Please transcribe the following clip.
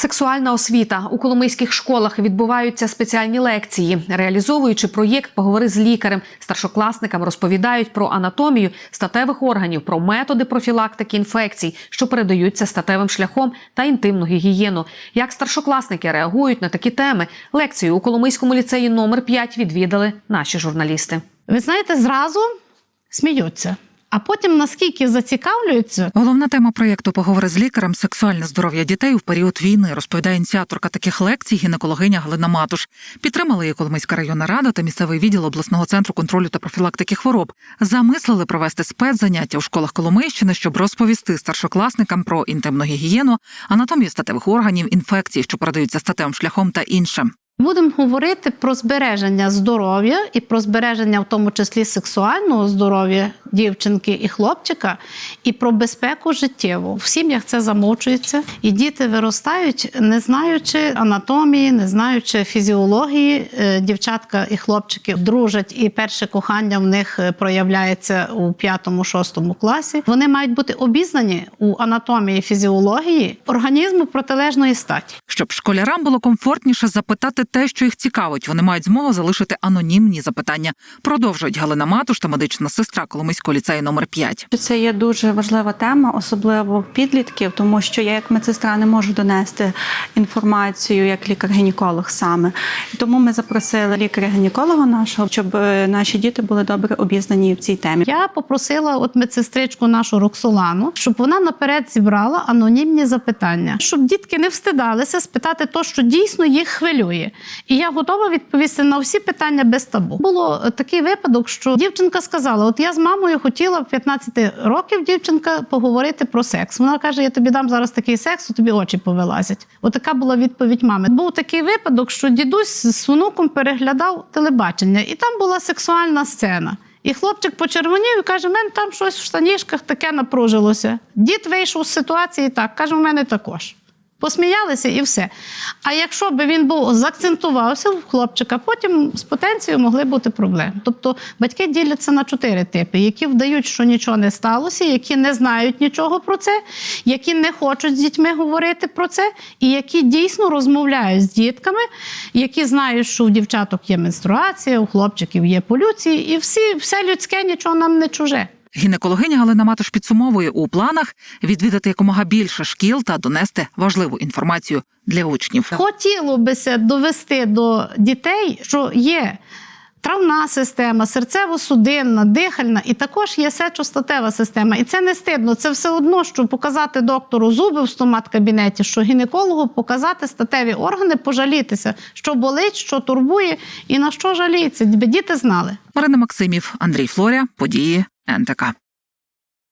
Сексуальна освіта у коломийських школах відбуваються спеціальні лекції. Реалізовуючи проєкт Поговори з лікарем, старшокласникам розповідають про анатомію статевих органів, про методи профілактики інфекцій, що передаються статевим шляхом та інтимну гігієну. Як старшокласники реагують на такі теми? Лекцію у Коломийському ліцеї номер 5 відвідали наші журналісти. Ви знаєте, зразу сміються, а потім наскільки зацікавлюються, Головна тема проєкту Поговори з лікарем сексуальне здоров'я дітей у період війни, розповідає ініціаторка таких лекцій гінекологиня Галина Матуш. Підтримали її Коломийська районна рада та місцевий відділ обласного центру контролю та профілактики хвороб. Замислили провести спецзаняття у школах Коломийщини, щоб розповісти старшокласникам про інтимну гігієну, анатомію статевих органів, інфекції, що передаються статевим шляхом та інше. будемо говорити про збереження здоров'я і про збереження, в тому числі сексуального здоров'я дівчинки і хлопчика, і про безпеку життєву. В сім'ях це замовчується, і діти виростають, не знаючи анатомії, не знаючи фізіології. Е, Дівчатка і хлопчики дружать, і перше кохання в них е, проявляється у п'ятому-шостому класі. Вони мають бути обізнані у анатомії фізіології організму протилежної статі. Щоб школярам було комфортніше запитати те, що їх цікавить, вони мають змогу залишити анонімні запитання. Продовжують Галина Матуш та медична сестра Коломийського ліцею номер 5. Це є дуже важлива тема, особливо підлітків, тому що я як медсестра не можу донести інформацію як лікар-гінеколог саме. Тому ми запросили лікаря-гінеколога нашого, щоб е, наші діти були добре обізнані в цій темі. Я попросила от медсестричку нашу Роксолану, щоб вона наперед зібрала анонімні запитання, щоб дітки не встидалися спитати то, що дійсно їх хвилює. І я готова відповісти на всі питання без табу. Було такий випадок, що дівчинка сказала: От я з мамою хотіла в 15 років дівчинка поговорити про секс. Вона каже: Я тобі дам зараз такий секс, то тобі очі повилазять. Отака була відповідь мами. Був такий випадок, що дідусь з внуком переглядав телебачення, і там була сексуальна сцена. І хлопчик почервонів і каже: у мене там щось в штанішках таке напружилося. Дід вийшов з ситуації так, каже, у мене також. Посміялися і все. А якщо б він був заакцентувався в хлопчика, потім з потенцією могли бути проблеми. Тобто батьки діляться на чотири типи: які вдають, що нічого не сталося, які не знають нічого про це, які не хочуть з дітьми говорити про це, і які дійсно розмовляють з дітками, які знають, що у дівчаток є менструація, у хлопчиків є полюції, і всі, все людське нічого нам не чуже. Гінекологиня Галина Матуш підсумовує у планах відвідати якомога більше шкіл та донести важливу інформацію для учнів. Хотіло бися довести до дітей, що є травна система, серцево-судинна, дихальна, і також є сечостатева система. І це не стидно. Це все одно, що показати доктору зуби в стомат-кабінеті, що гінекологу показати статеві органи, пожалітися, що болить, що турбує і на що жаліється. Діти знали. Марина Максимів, Андрій Флоря, події なんだか。